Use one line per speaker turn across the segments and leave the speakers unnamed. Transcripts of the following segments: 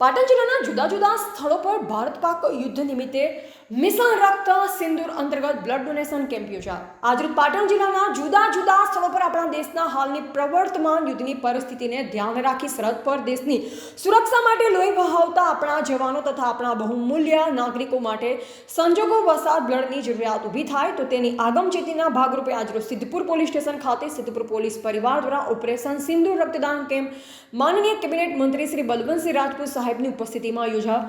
પાટણ જિલ્લાના જુદા જુદા સ્થળો પર ભારત પાક યુદ્ધ નિમિત્તે મિશન રક્ત સિંદૂર અંતર્ગત બ્લડ ડોનેશન કેમ્પ યોજાયો. આજરોજ પાટણ જિલ્લાના જુદા જુદા સ્થળો પર આપણા દેશના હાલની પ્રવર્તમાન યુદ્ધની પરિસ્થિતિને ધ્યાન રાખી સરહદ પર દેશની સુરક્ષા માટે લોહી વહાવતા આપણા જવાનો તથા આપણા બહુમૂલ્ય નાગરિકો માટે સંજોગો વસાત બ્લડની જરૂરિયાત ઊભી થાય તો તેની આગમચેતીના ભાગરૂપે આજરોજ સિદ્ધપુર પોલીસ સ્ટેશન ખાતે સિદ્ધપુર પોલીસ પરિવાર દ્વારા ઓપરેશન સિંદૂર રક્તદાન કેમ્પ માનનીય કેબિનેટ મંત્રી શ્રી બલવંતસિંહ રાજપૂત સાહેબની ઉપસ્થિતિમાં યોજાયો.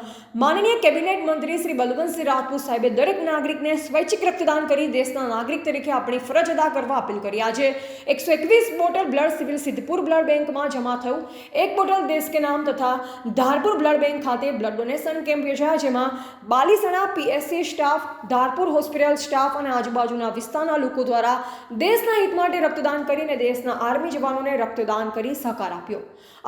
માનનીય કેબિનેટ મંત્રી શ્રી બલવંતસિંહ રાજપૂત સાહેબે દરેક નાગરિકને સ્વૈચ્છિક રક્તદાન કરી દેશના નાગરિક તરીકે આપણી ફરજ અદા કરવા અપીલ કરી. આજે એકસો એકવીસ bottle blood civil Sidhpur blood બેંકમાં જમા થયું. એક બોટલ દેશ કે નામ તથા ધારપુર બ્લડ બેંક ખાતે બ્લડ ડોનેશન કેમ્પ યોજાયા, જેમાં Balisana PSC staff, Dharpur hospital staff અને આજુબાજુના વિસ્તારના લોકો દ્વારા દેશના હિત માટે રક્તદાન કરીને દેશના આર્મી જવાનોને રક્તદાન કરી સહકાર આપ્યો.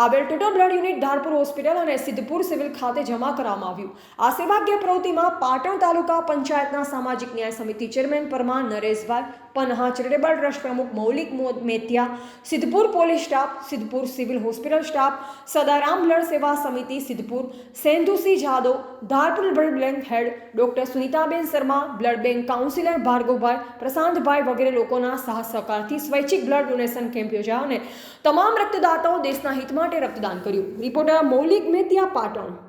આવેલ total blood unit Dharpur hospital અને સિદ્ધપુર સિવિલ ખાતે જમા કરવામાં આવ્યું. આ સેવાકીય પ્રવૃત્તિમાં પાટણ તાલુકા પંચાયતના સામાજિક ન્યાય સમિતિ chairman Parmar Nareshbhai પન્હા charitable trust પ્રમુખ મૌલિક મો- Metiya Sidhpur police staff, Sidhpur civil hospital staff, Sadaram blood સેવા સમિતિ, Sidhpur Sendhusinh Jadav, Dharpur blood bank head, doctor Sunitaben Sharma, blood bank counsellor Bhargavbhai Prashantbhai વગેરે લોકોના સાહસ સહકારથી સ્વૈચ્છિક બ્લડ ડોનેશન કેમ્પ યોજાયો અને તમામ રક્તદાતાઓ દેશના હિત માટે રક્તદાન કર્યું. રિપોર્ટર મૌલિક મેતિયા પાટણ.